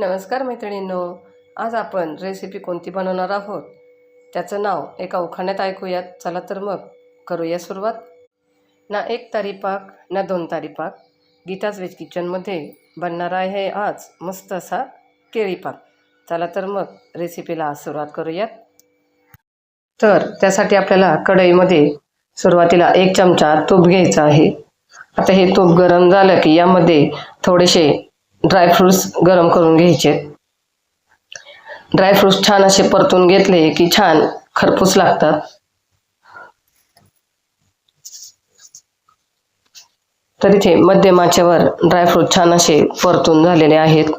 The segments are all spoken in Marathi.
नमस्कार मैत्रिणींनो आज आपण रेसिपी कोणती बनवणार आहोत? त्याचं नाव एका उखाण्यात ऐकूयात. चला तर मग करूया सुरुवात. ना एक तारी पाक ना दोन तारी पाक गीताज वेज किचनमध्ये बनणार आहे आज मस्त असा केळी पाक चला तर मग रेसिपीला आज सुरुवात करूयात. तर त्यासाठी आपल्याला कढईमध्ये सुरुवातीला एक चमचा तूप घ्यायचा आहे. आता हे तूप गरम झालं की यामध्ये थोडेसे ड्रायफ्रुट्स गरम करून घ्यायचे. ड्रायफ्रुट्स छान असे परतून घेतले की छान खरपूस लागतात. तर इथे मध्यमाच्यावर आचेवर ड्रायफ्रूट छान असे परतून झालेले आहेत.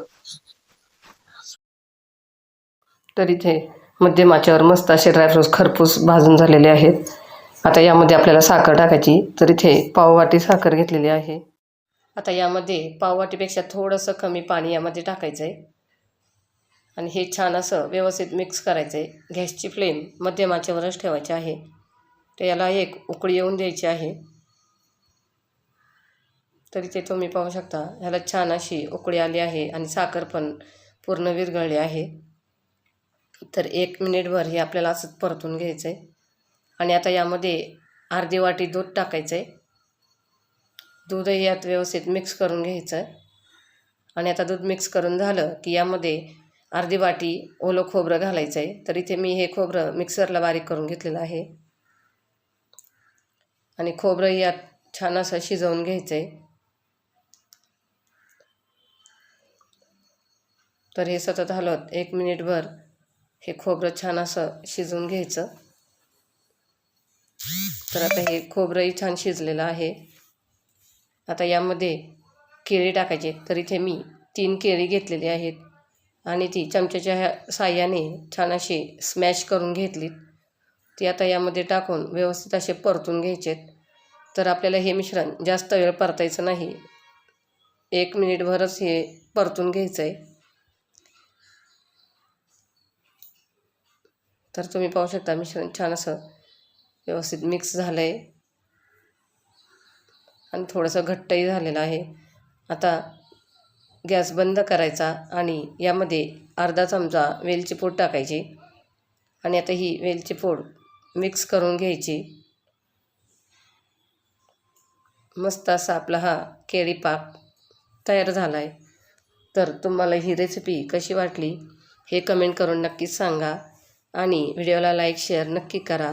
तर इथे मध्यमाच्यावर मस्त असे ड्रायफ्रुट्स खरपूस भाजून झालेले आहेत. आता यामध्ये आपल्याला साखर टाकायची. तर इथे पाववाटी साखर घेतलेली आहे. आता यामध्ये पाववाटीपेक्षा थोडंसं कमी पाणी यामध्ये टाकायचं आहे आणि हे छान असं व्यवस्थित मिक्स करायचं आहे गॅसची फ्लेम मध्यम आचेवरच ठेवायची आहे. तर याला एक उकळी येऊन द्यायची आहे. तरी ते तुम्ही पाहू शकता ह्याला छान अशी उकळी आली आहे आणि साखर पण पूर्ण विरघळली आहे. तर एक मिनिटभर हे आपल्याला असंच परतून घ्यायचं आहे आणि आता यामध्ये अर्धी वाटी दूध टाकायचं आहे दूधही यात व्यवस्थित मिक्स करून घ्यायचं. आणि आता दूध मिक्स करून झालं की यामध्ये अर्धी वाटी ओलं खोबरं घालायचं आहे तर इथे मी हे खोबरं मिक्सरला बारीक करून घेतलेलं आहे. आणि खोबरं यात छान असं शिजवून घ्यायचं आहे तर हे सतत हलवत एक मिनिटभर हे खोबरं छान असं शिजवून घ्यायचं. तर आता हे खोबरंही छान शिजलेलं आहे. आता यामध्ये केळी टाकायचे तर इथे मी तीन केळी घेतलेली आहेत. आणि ती चमच्याच्या ह्या साह्याने छान अशी स्मॅश करून घेतलीत. ती आता यामध्ये टाकून व्यवस्थित असे परतून घ्यायचेत. तर आपल्याला हे मिश्रण जास्त वेळ परतायचं नाही. एक मिनिटभरच हे परतून घ्यायचं आहे तर तुम्ही पाहू शकता मिश्रण छान असं व्यवस्थित मिक्स झालं आहे आणि थोडंसं घट्टही झालेलं आहे. आता गॅस बंद करायचा आणि यामध्ये अर्धा चमचा वेलची पूड टाकायची आणि आता ही वेलची पूड मिक्स करून घ्यायची. मस्त असा आपला हा केळी पाक तयार झाला आहे तर तुम्हाला ही रेसिपी कशी वाटली हे कमेंट करून नक्कीच सांगा आणि व्हिडिओला लाईक शेअर नक्की करा.